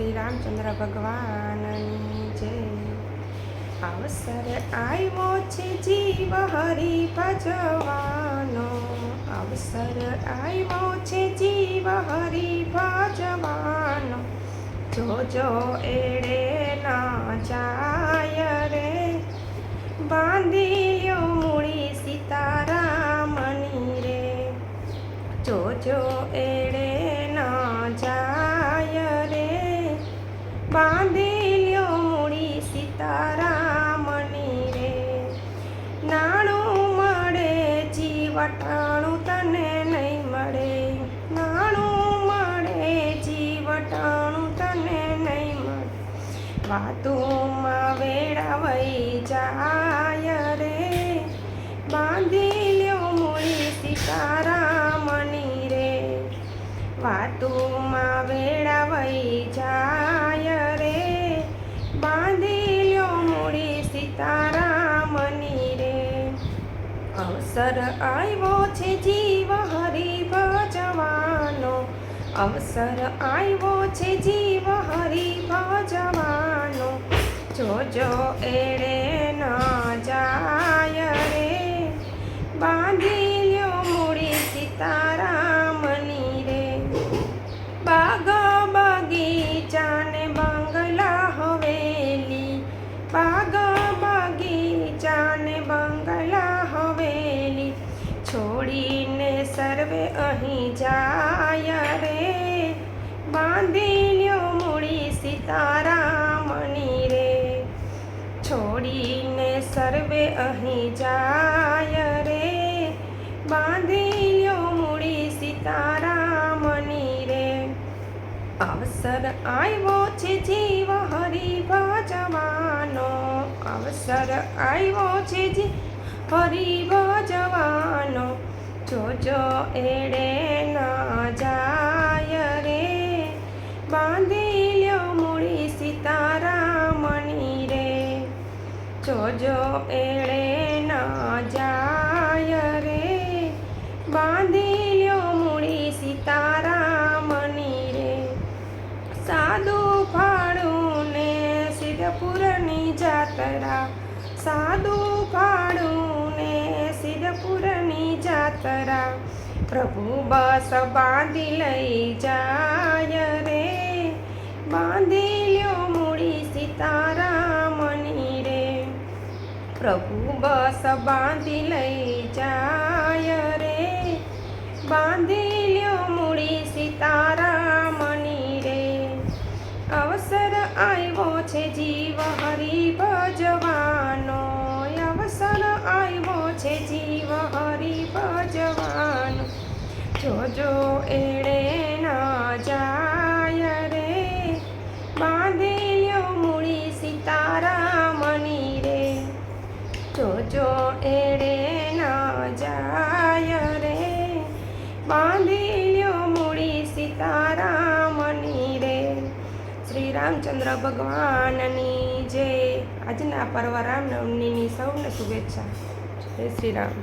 શ્રી રામચંદ્ર ભગવાનની જય. અવસર આવ્યો છે જીવ હરી ભજવાનો અવસર આવ્યો છે જીવ હરિ ભજવાનો જોજો એડે ના જાય રે. બાંધી જીવટાણું તને નહીં મળે, નાણું મળે, જીવટાણું તને નહીં મળે. વાતોમાં વેળા વહી જાય રે, બાંધી લ્યો મૂળી સીતારામની રે. વાતુમાં અવસર આવ્યો છે જીવ હરી ભજવાનો અવસર આવ્યો છે જીવ હરી ભજવાનો જોજો એડે છોડીને સર્વે અહીં જાય રે. બાંધી લ્યો મૂડી સીતારામની રે. છોડીને સર્વે અહીં જાય રે. બાંધી લ્યો મૂડી સીતારામની રે. અવસર આવ્યો છે જીવ હરી ભજવાનો અવસર આવ્યો છે જી હરી જવાનો. જોજો એડે ના જાય રે. બાંધી લ્યો મૂડી સીતારામની રે. જોજો એડે ના જાય રે. બાંધી લ્યો મૂડી સીતારામની રે. સાદું ફાળું ને સિદ્ધપુરની જાતરા. સાદું ફાળું પ્રભુ બસ બાંધી લઈ જાય રે. બાંધી લ્યો મૂડી સીતારામની રે. પ્રભુ બસ બાંધી લઈ જાય રે. બાંધી લ્યો જોજો એડે ન જાય રે, બાંધી મૂળી સીતારામની રે. જોજો એડે ન જાય રે, બાંધી મૂળી સીતારામની રે. શ્રી રામચંદ્ર ભગવાનની જય આજના પર્વ રામનવમીની સૌને શુભેચ્છા. જય શ્રી રામ